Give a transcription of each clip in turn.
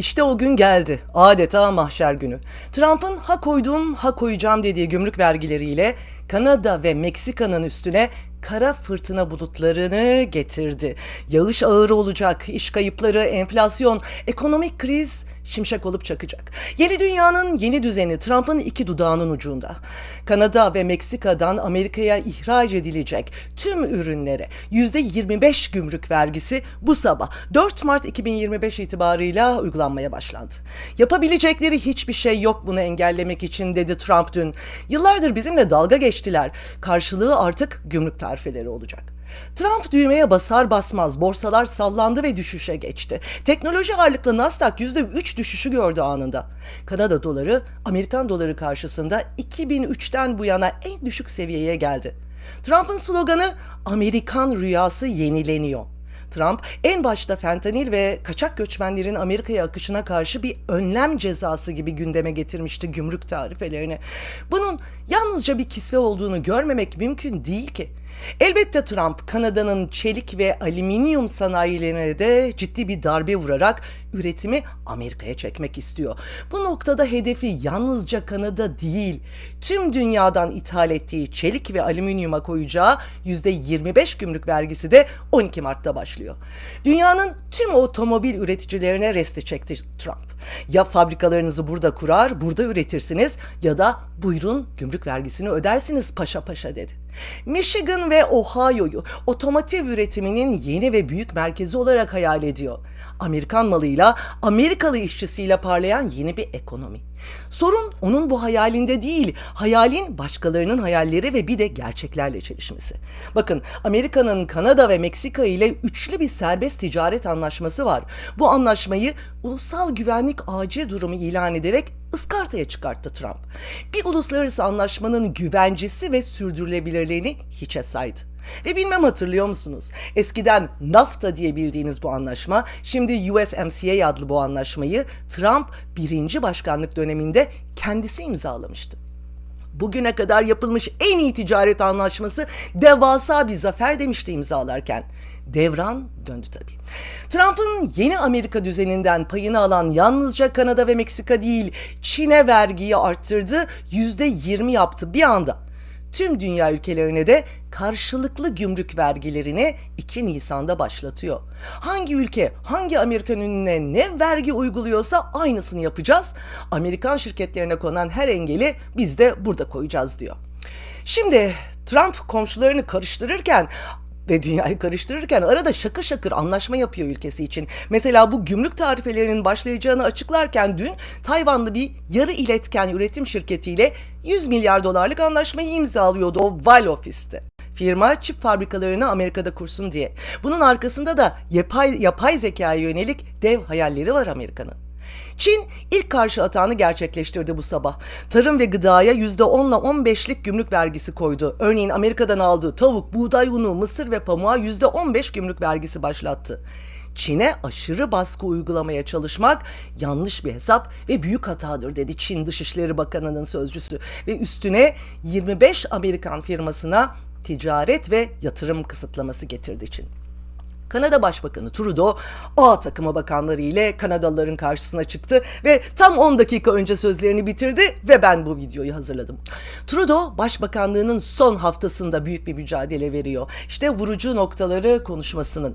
İşte o gün geldi. Adeta mahşer günü. Trump'ın ha koydum ha koyacağım dediği gümrük vergileriyle Kanada ve Meksika'nın üstüne kara fırtına bulutlarını getirdi. Yağış ağır olacak, iş kayıpları, enflasyon, ekonomik kriz şimşek olup çakacak. Yeni dünyanın yeni düzeni Trump'ın iki dudağının ucunda. Kanada ve Meksika'dan Amerika'ya ihraç edilecek tüm ürünlere %25 gümrük vergisi bu sabah 4 Mart 2025 itibarıyla uygulanmaya başlandı. Yapabilecekleri hiçbir şey yok bunu engellemek için dedi Trump dün. Yıllardır bizimle dalga geçtiler. Karşılığı artık gümrük tarifeleri olacak. Trump düğmeye basar basmaz borsalar sallandı ve düşüşe geçti. Teknoloji ağırlıklı Nasdaq %3 düşüşü gördü anında. Kanada doları Amerikan doları karşısında 2003'ten bu yana en düşük seviyeye geldi. Trump'ın sloganı Amerikan rüyası yenileniyor. Trump en başta fentanil ve kaçak göçmenlerin Amerika'ya akışına karşı bir önlem cezası gibi gündeme getirmişti gümrük tarifelerini. Bunun yalnızca bir kisve olduğunu görmemek mümkün değil ki. Elbette Trump Kanada'nın çelik ve alüminyum sanayilerine de ciddi bir darbe vurarak üretimi Amerika'ya çekmek istiyor. Bu noktada hedefi yalnızca Kanada değil, tüm dünyadan ithal ettiği çelik ve alüminyuma koyacağı %25 gümrük vergisi de 12 Mart'ta başlıyor. Dünyanın tüm otomobil üreticilerine resti çekti Trump. Ya fabrikalarınızı burada kurar, burada üretirsiniz ya da buyurun gümrük vergisini ödersiniz paşa paşa dedi. Michigan ve Ohio'yu otomotiv üretiminin yeni ve büyük merkezi olarak hayal ediyor. Amerikan malıyla, Amerikalı işçisiyle parlayan yeni bir ekonomi. Sorun onun bu hayalinde değil, hayalin başkalarının hayalleri ve bir de gerçeklerle çelişmesi. Bakın Amerika'nın Kanada ve Meksika ile üçlü bir serbest ticaret anlaşması var. Bu anlaşmayı ulusal güvenlik acil durumu ilan ederek ıskartaya çıkarttı Trump. Bir uluslararası anlaşmanın güvencesi ve sürdürülebilirliğini hiçe saydı. Ve bilmem hatırlıyor musunuz? Eskiden NAFTA diye bildiğiniz bu anlaşma, şimdi USMCA adlı bu anlaşmayı Trump birinci başkanlık döneminde kendisi imzalamıştı. Bugüne kadar yapılmış en iyi ticaret anlaşması devasa bir zafer demişti imzalarken. Devran döndü tabii. Trump'ın yeni Amerika düzeninden payını alan yalnızca Kanada ve Meksika değil, Çin'e vergiyi arttırdı, yüzde yirmi yaptı bir anda. Tüm dünya ülkelerine de karşılıklı gümrük vergilerini 2 Nisan'da başlatıyor. Hangi ülke hangi Amerikan ürününe ne vergi uyguluyorsa aynısını yapacağız. Amerikan şirketlerine konan her engeli biz de burada koyacağız diyor. Şimdi Trump komşularını karıştırırken ve dünyayı karıştırırken arada şakır şakır anlaşma yapıyor ülkesi için. Mesela bu gümrük tarifelerinin başlayacağını açıklarken dün Tayvanlı bir yarı iletken üretim şirketiyle 100 milyar dolarlık anlaşmayı imzalıyordu o Val Office'te. Firma çip fabrikalarını Amerika'da kursun diye. Bunun arkasında da yapay, yapay zekaya yönelik dev hayalleri var Amerika'nın. Çin ilk karşı atağını gerçekleştirdi bu sabah. Tarım ve gıdaya %10 ile %15'lik gümrük vergisi koydu. Örneğin Amerika'dan aldığı tavuk, buğday unu, mısır ve pamuğa %15 gümrük vergisi başlattı. Çin'e aşırı baskı uygulamaya çalışmak yanlış bir hesap ve büyük hatadır dedi Çin Dışişleri Bakanı'nın sözcüsü ve üstüne 25 Amerikan firmasına ticaret ve yatırım kısıtlaması getirdi Çin. Kanada Başbakanı Trudeau A takımı bakanları ile Kanadalıların karşısına çıktı ve tam 10 dakika önce sözlerini bitirdi ve ben bu videoyu hazırladım. Trudeau başbakanlığının son haftasında büyük bir mücadele veriyor. İşte vurucu noktaları konuşmasının.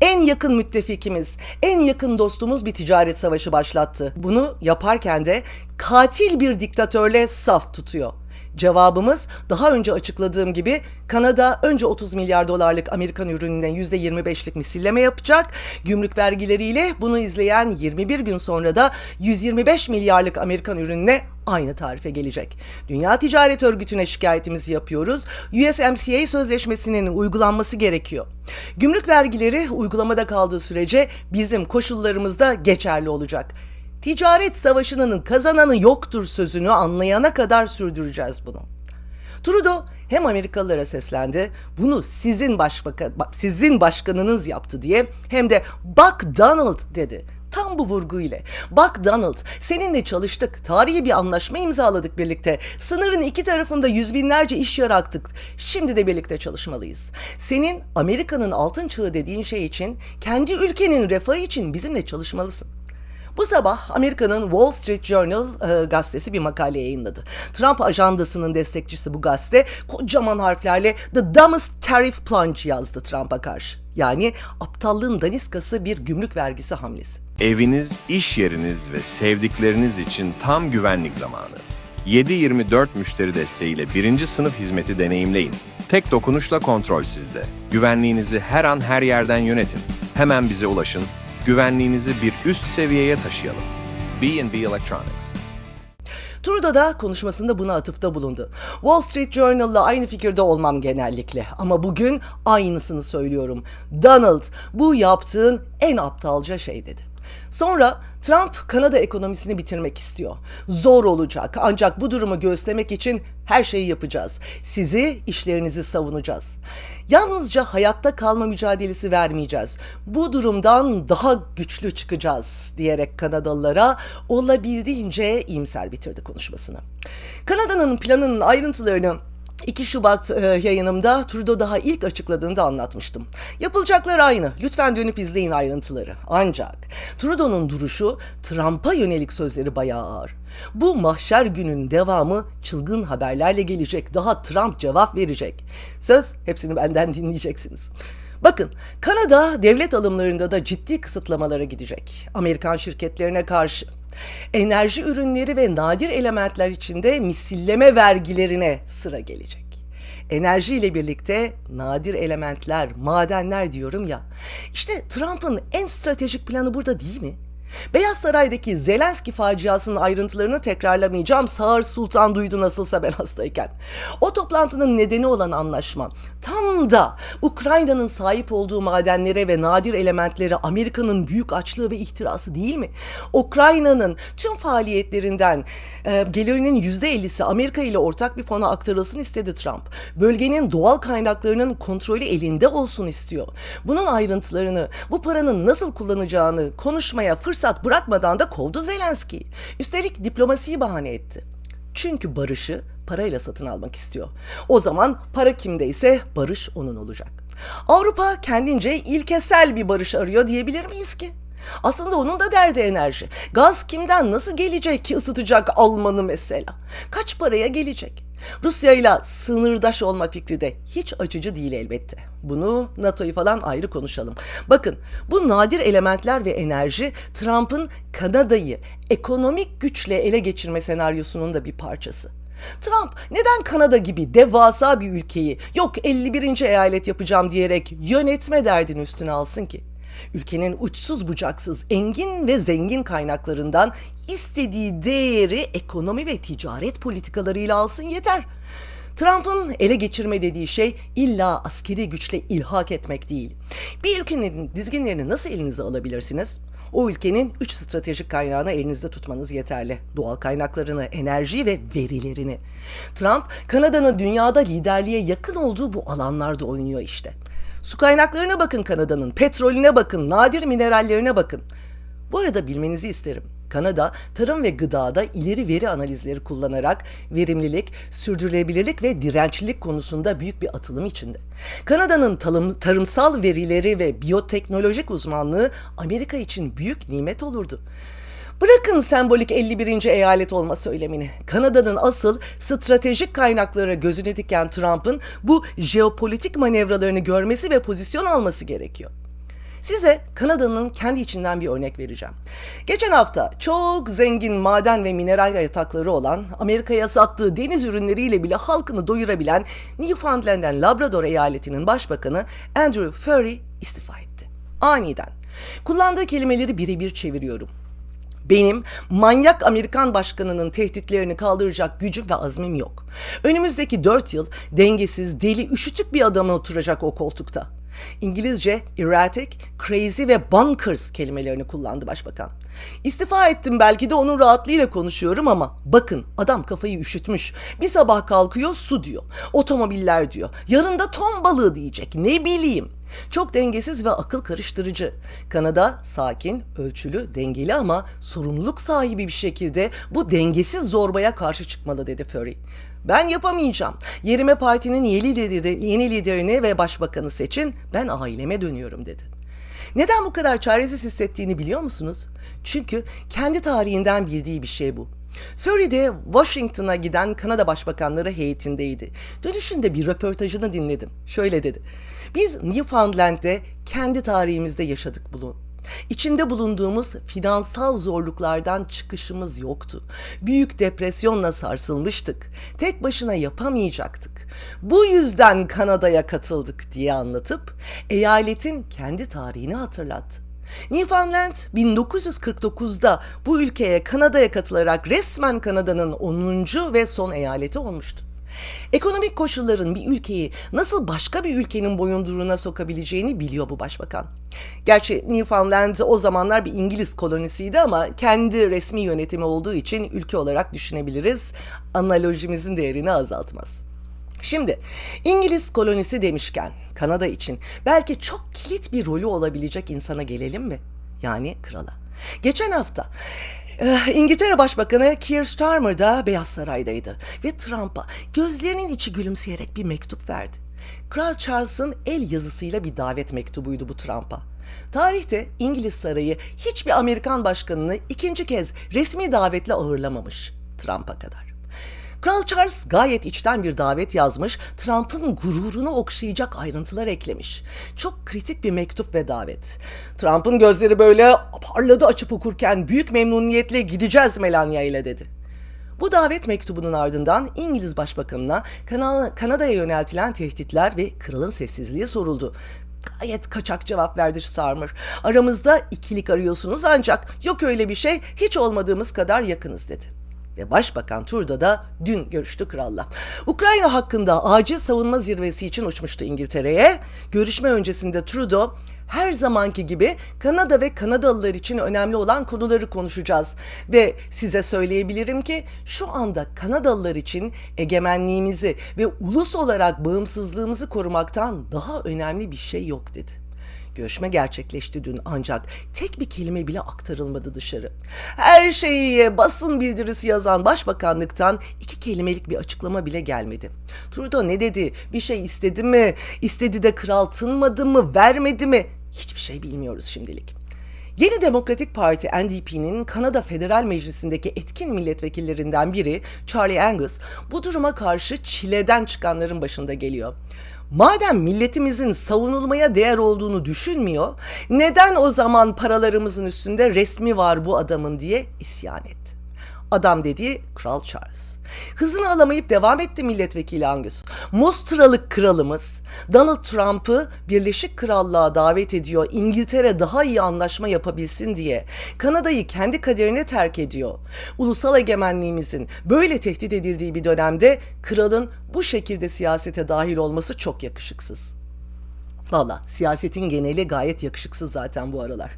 En yakın müttefikimiz, en yakın dostumuz bir ticaret savaşı başlattı. Bunu yaparken de katil bir diktatörle saf tutuyor. Cevabımız daha önce açıkladığım gibi Kanada önce 30 milyar dolarlık Amerikan ürününden %25'lik misilleme yapacak. Gümrük vergileriyle bunu izleyen 21 gün sonra da 125 milyarlık Amerikan ürününe aynı tarife gelecek. Dünya Ticaret Örgütü'ne şikayetimizi yapıyoruz. USMCA sözleşmesinin uygulanması gerekiyor. Gümrük vergileri uygulamada kaldığı sürece bizim koşullarımızda geçerli olacak. Ticaret savaşının kazananı yoktur sözünü anlayana kadar sürdüreceğiz bunu. Trudeau hem Amerikalılara seslendi, bunu sizin başbakan, sizin başkanınız yaptı diye hem de bak Donald dedi. Tam bu vurgu ile. Bak Donald, seninle çalıştık. Tarihi bir anlaşma imzaladık birlikte. Sınırın iki tarafında yüz binlerce iş yarattık. Şimdi de birlikte çalışmalıyız. Senin Amerika'nın altın çağı dediğin şey için, kendi ülkenin refahı için bizimle çalışmalısın. Bu sabah Amerika'nın Wall Street Journal e, gazetesi bir makale yayınladı. Trump ajandasının destekçisi bu gazete kocaman harflerle The Dumbest Tariff Plunge yazdı Trump'a karşı. Yani aptallığın daniskası bir gümrük vergisi hamlesi. Eviniz, iş yeriniz ve sevdikleriniz için tam güvenlik zamanı. 7-24 müşteri desteğiyle birinci sınıf hizmeti deneyimleyin. Tek dokunuşla kontrol sizde. Güvenliğinizi her an her yerden yönetin. Hemen bize ulaşın. Güvenliğinizi bir üst seviyeye taşıyalım. B&B Electronics. Trudeau da konuşmasında buna atıfta bulundu. Wall Street Journal'la aynı fikirde olmam genellikle ama bugün aynısını söylüyorum. Donald, bu yaptığın en aptalca şey dedi. Sonra Trump Kanada ekonomisini bitirmek istiyor. Zor olacak ancak bu durumu göstermek için her şeyi yapacağız. Sizi, işlerinizi savunacağız. Yalnızca hayatta kalma mücadelesi vermeyeceğiz. Bu durumdan daha güçlü çıkacağız diyerek Kanadalılara olabildiğince iyimser bitirdi konuşmasını. Kanada'nın planının ayrıntılarını 2 Şubat e, yayınımda Trudeau daha ilk açıkladığında anlatmıştım. Yapılacaklar aynı. Lütfen dönüp izleyin ayrıntıları. Ancak Trudeau'nun duruşu Trump'a yönelik sözleri bayağı ağır. Bu mahşer günün devamı çılgın haberlerle gelecek. Daha Trump cevap verecek. Söz hepsini benden dinleyeceksiniz. Bakın Kanada devlet alımlarında da ciddi kısıtlamalara gidecek. Amerikan şirketlerine karşı. Enerji ürünleri ve nadir elementler içinde misilleme vergilerine sıra gelecek. Enerji ile birlikte nadir elementler, madenler diyorum ya. İşte Trump'ın en stratejik planı burada değil mi? Beyaz Saray'daki Zelenski faciasının ayrıntılarını tekrarlamayacağım. Sağır Sultan duydu nasılsa ben hastayken. O toplantının nedeni olan anlaşma tam da Ukrayna'nın sahip olduğu madenlere ve nadir elementlere Amerika'nın büyük açlığı ve ihtirası değil mi? Ukrayna'nın tüm faaliyetlerinden e, gelirinin %50'si Amerika ile ortak bir fona aktarılsın istedi Trump. Bölgenin doğal kaynaklarının kontrolü elinde olsun istiyor. Bunun ayrıntılarını, bu paranın nasıl kullanacağını konuşmaya fırsat bırakmadan da kovdu Zelenski. Üstelik diplomasiyi bahane etti. Çünkü barışı parayla satın almak istiyor. O zaman para kimdeyse barış onun olacak. Avrupa kendince ilkesel bir barış arıyor diyebilir miyiz ki? Aslında onun da derdi enerji. Gaz kimden nasıl gelecek ki ısıtacak Alman'ı mesela? Kaç paraya gelecek? Rusya ile sınırdaş olma fikri de hiç açıcı değil elbette. Bunu NATO'yu falan ayrı konuşalım. Bakın bu nadir elementler ve enerji Trump'ın Kanada'yı ekonomik güçle ele geçirme senaryosunun da bir parçası. Trump neden Kanada gibi devasa bir ülkeyi yok 51. eyalet yapacağım diyerek yönetme derdini üstüne alsın ki? Ülkenin uçsuz bucaksız engin ve zengin kaynaklarından istediği değeri ekonomi ve ticaret politikalarıyla alsın yeter. Trump'ın ele geçirme dediği şey illa askeri güçle ilhak etmek değil. Bir ülkenin dizginlerini nasıl elinize alabilirsiniz? O ülkenin üç stratejik kaynağını elinizde tutmanız yeterli. Doğal kaynaklarını, enerjiyi ve verilerini. Trump, Kanada'nın dünyada liderliğe yakın olduğu bu alanlarda oynuyor işte. Su kaynaklarına bakın Kanada'nın, petrolüne bakın, nadir minerallerine bakın. Bu arada bilmenizi isterim. Kanada tarım ve gıdada ileri veri analizleri kullanarak verimlilik, sürdürülebilirlik ve dirençlilik konusunda büyük bir atılım içinde. Kanada'nın tarım, tarımsal verileri ve biyoteknolojik uzmanlığı Amerika için büyük nimet olurdu. Bırakın sembolik 51. eyalet olma söylemini. Kanada'nın asıl stratejik kaynaklara gözünü diken Trump'ın bu jeopolitik manevralarını görmesi ve pozisyon alması gerekiyor. Size Kanada'nın kendi içinden bir örnek vereceğim. Geçen hafta çok zengin maden ve mineral yatakları olan Amerika'ya sattığı deniz ürünleriyle bile halkını doyurabilen Newfoundland'den Labrador eyaletinin başbakanı Andrew Furry istifa etti. Aniden. Kullandığı kelimeleri birebir çeviriyorum. Benim manyak Amerikan başkanının tehditlerini kaldıracak gücüm ve azmim yok. Önümüzdeki dört yıl dengesiz, deli, üşütük bir adamı oturacak o koltukta. İngilizce erratic, crazy ve bonkers kelimelerini kullandı başbakan. İstifa ettim belki de onun rahatlığıyla konuşuyorum ama bakın adam kafayı üşütmüş. Bir sabah kalkıyor su diyor, otomobiller diyor, yarın da ton balığı diyecek ne bileyim. Çok dengesiz ve akıl karıştırıcı. Kanada sakin, ölçülü, dengeli ama sorumluluk sahibi bir şekilde bu dengesiz zorbaya karşı çıkmalı dedi Furry. Ben yapamayacağım. Yerime partinin yeni, lideri, yeni liderini ve başbakanı seçin. Ben aileme dönüyorum dedi. Neden bu kadar çaresiz hissettiğini biliyor musunuz? Çünkü kendi tarihinden bildiği bir şey bu. Furry de Washington'a giden Kanada Başbakanları heyetindeydi. Dönüşünde bir röportajını dinledim. Şöyle dedi. Biz Newfoundland'de kendi tarihimizde yaşadık bunu. İçinde bulunduğumuz finansal zorluklardan çıkışımız yoktu. Büyük depresyonla sarsılmıştık. Tek başına yapamayacaktık. Bu yüzden Kanada'ya katıldık diye anlatıp eyaletin kendi tarihini hatırlattı. Newfoundland 1949'da bu ülkeye Kanada'ya katılarak resmen Kanada'nın 10. ve son eyaleti olmuştu. Ekonomik koşulların bir ülkeyi nasıl başka bir ülkenin boyunduruğuna sokabileceğini biliyor bu başbakan. Gerçi Newfoundland o zamanlar bir İngiliz kolonisiydi ama kendi resmi yönetimi olduğu için ülke olarak düşünebiliriz. Analojimizin değerini azaltmaz. Şimdi İngiliz kolonisi demişken Kanada için belki çok kilit bir rolü olabilecek insana gelelim mi? Yani krala. Geçen hafta İngiltere Başbakanı Keir Starmer da Beyaz Saray'daydı ve Trump'a gözlerinin içi gülümseyerek bir mektup verdi. Kral Charles'ın el yazısıyla bir davet mektubuydu bu Trump'a. Tarihte İngiliz sarayı hiçbir Amerikan başkanını ikinci kez resmi davetle ağırlamamış Trump'a kadar. Kral Charles gayet içten bir davet yazmış, Trump'ın gururunu okşayacak ayrıntılar eklemiş. Çok kritik bir mektup ve davet. Trump'ın gözleri böyle parladı açıp okurken büyük memnuniyetle gideceğiz Melania ile dedi. Bu davet mektubunun ardından İngiliz Başbakanına Kana- Kanada'ya yöneltilen tehditler ve kralın sessizliği soruldu. Gayet kaçak cevap verdi Starmer. Aramızda ikilik arıyorsunuz ancak yok öyle bir şey hiç olmadığımız kadar yakınız dedi. Ve Başbakan Trudeau da dün görüştü kralla. Ukrayna hakkında acil savunma zirvesi için uçmuştu İngiltere'ye. Görüşme öncesinde Trudeau her zamanki gibi Kanada ve Kanadalılar için önemli olan konuları konuşacağız. Ve size söyleyebilirim ki şu anda Kanadalılar için egemenliğimizi ve ulus olarak bağımsızlığımızı korumaktan daha önemli bir şey yok dedi. Görüşme gerçekleşti dün ancak tek bir kelime bile aktarılmadı dışarı. Her şeyi basın bildirisi yazan başbakanlıktan iki kelimelik bir açıklama bile gelmedi. Trudeau ne dedi? Bir şey istedi mi? İstedi de kral tınmadı mı? Vermedi mi? Hiçbir şey bilmiyoruz şimdilik. Yeni Demokratik Parti NDP'nin Kanada Federal Meclisi'ndeki etkin milletvekillerinden biri Charlie Angus bu duruma karşı çileden çıkanların başında geliyor. Madem milletimizin savunulmaya değer olduğunu düşünmüyor, neden o zaman paralarımızın üstünde resmi var bu adamın diye isyan etti. Adam dediği Kral Charles. Hızını alamayıp devam etti milletvekili Angus. Mostralık kralımız Donald Trump'ı Birleşik Krallığa davet ediyor İngiltere daha iyi anlaşma yapabilsin diye. Kanada'yı kendi kaderine terk ediyor. Ulusal egemenliğimizin böyle tehdit edildiği bir dönemde kralın bu şekilde siyasete dahil olması çok yakışıksız. Valla siyasetin geneli gayet yakışıksız zaten bu aralar.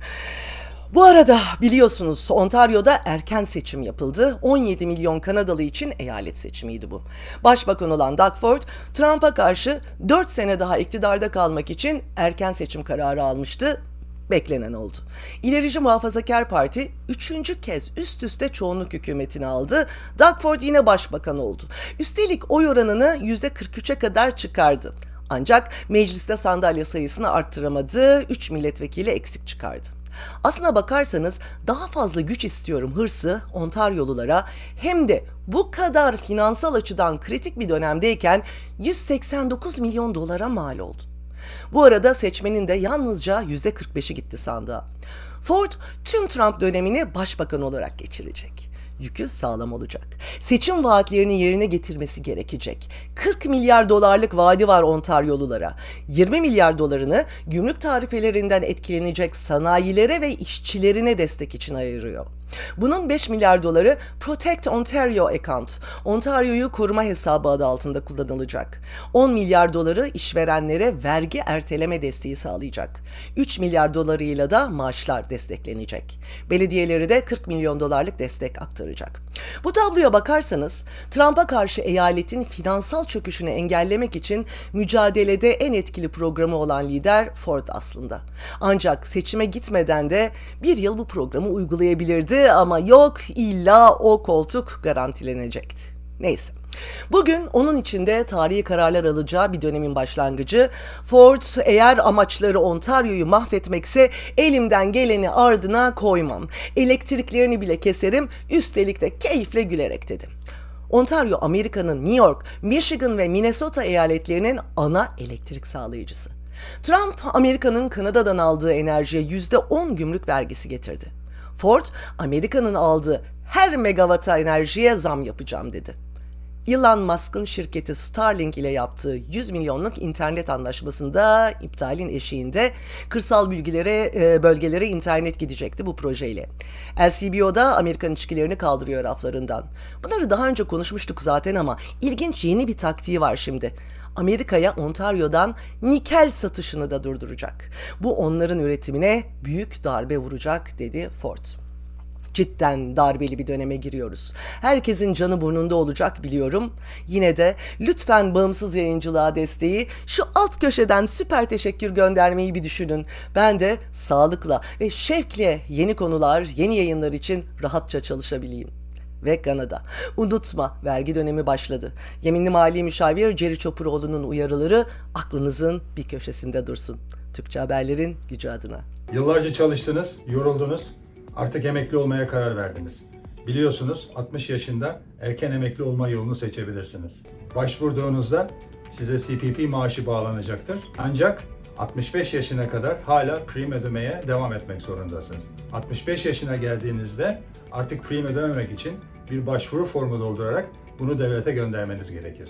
Bu arada biliyorsunuz Ontario'da erken seçim yapıldı. 17 milyon Kanadalı için eyalet seçimiydi bu. Başbakan olan Doug Ford, Trump'a karşı 4 sene daha iktidarda kalmak için erken seçim kararı almıştı. Beklenen oldu. İlerici Muhafazakar Parti üçüncü kez üst üste çoğunluk hükümetini aldı. Doug Ford yine başbakan oldu. Üstelik oy oranını %43'e kadar çıkardı. Ancak mecliste sandalye sayısını arttıramadı, 3 milletvekili eksik çıkardı. Aslına bakarsanız daha fazla güç istiyorum hırsı Ontaryolulara hem de bu kadar finansal açıdan kritik bir dönemdeyken 189 milyon dolara mal oldu. Bu arada seçmenin de yalnızca %45'i gitti sandığa. Ford tüm Trump dönemini başbakan olarak geçirecek. Yükü sağlam olacak. Seçim vaatlerini yerine getirmesi gerekecek. 40 milyar dolarlık vaadi var Ontaryolulara. 20 milyar dolarını gümrük tarifelerinden etkilenecek sanayilere ve işçilerine destek için ayırıyor. Bunun 5 milyar doları Protect Ontario Account, Ontario'yu koruma hesabı adı altında kullanılacak. 10 milyar doları işverenlere vergi erteleme desteği sağlayacak. 3 milyar dolarıyla da maaşlar desteklenecek. Belediyeleri de 40 milyon dolarlık destek aktaracak. Bu tabloya bakarsanız Trump'a karşı eyaletin finansal çöküşünü engellemek için mücadelede en etkili programı olan lider Ford aslında. Ancak seçime gitmeden de bir yıl bu programı uygulayabilirdi ama yok illa o koltuk garantilenecekti. Neyse. Bugün onun içinde tarihi kararlar alacağı bir dönemin başlangıcı. Ford eğer amaçları Ontario'yu mahvetmekse elimden geleni ardına koymam. Elektriklerini bile keserim üstelik de keyifle gülerek dedi. Ontario Amerika'nın New York, Michigan ve Minnesota eyaletlerinin ana elektrik sağlayıcısı. Trump Amerika'nın Kanada'dan aldığı enerjiye %10 gümrük vergisi getirdi. Ford Amerika'nın aldığı her megawata enerjiye zam yapacağım dedi. Elon Musk'ın şirketi Starlink ile yaptığı 100 milyonluk internet anlaşmasında iptalin eşiğinde kırsal bilgilere, e, bölgelere internet gidecekti bu projeyle. LCBO'da Amerikan içkilerini kaldırıyor raflarından. Bunları daha önce konuşmuştuk zaten ama ilginç yeni bir taktiği var şimdi. Amerika'ya Ontario'dan nikel satışını da durduracak. Bu onların üretimine büyük darbe vuracak dedi Ford. Cidden darbeli bir döneme giriyoruz. Herkesin canı burnunda olacak biliyorum. Yine de lütfen bağımsız yayıncılığa desteği şu alt köşeden süper teşekkür göndermeyi bir düşünün. Ben de sağlıkla ve şevkle yeni konular, yeni yayınlar için rahatça çalışabileyim. Ve Kanada. Unutma vergi dönemi başladı. Yeminli Mali Müşavir Jerry Çopuroğlu'nun uyarıları aklınızın bir köşesinde dursun. Türkçe haberlerin gücü adına. Yıllarca çalıştınız, yoruldunuz. Artık emekli olmaya karar verdiniz. Biliyorsunuz 60 yaşında erken emekli olma yolunu seçebilirsiniz. Başvurduğunuzda size CPP maaşı bağlanacaktır. Ancak 65 yaşına kadar hala prim ödemeye devam etmek zorundasınız. 65 yaşına geldiğinizde artık prim ödememek için bir başvuru formu doldurarak bunu devlete göndermeniz gerekir.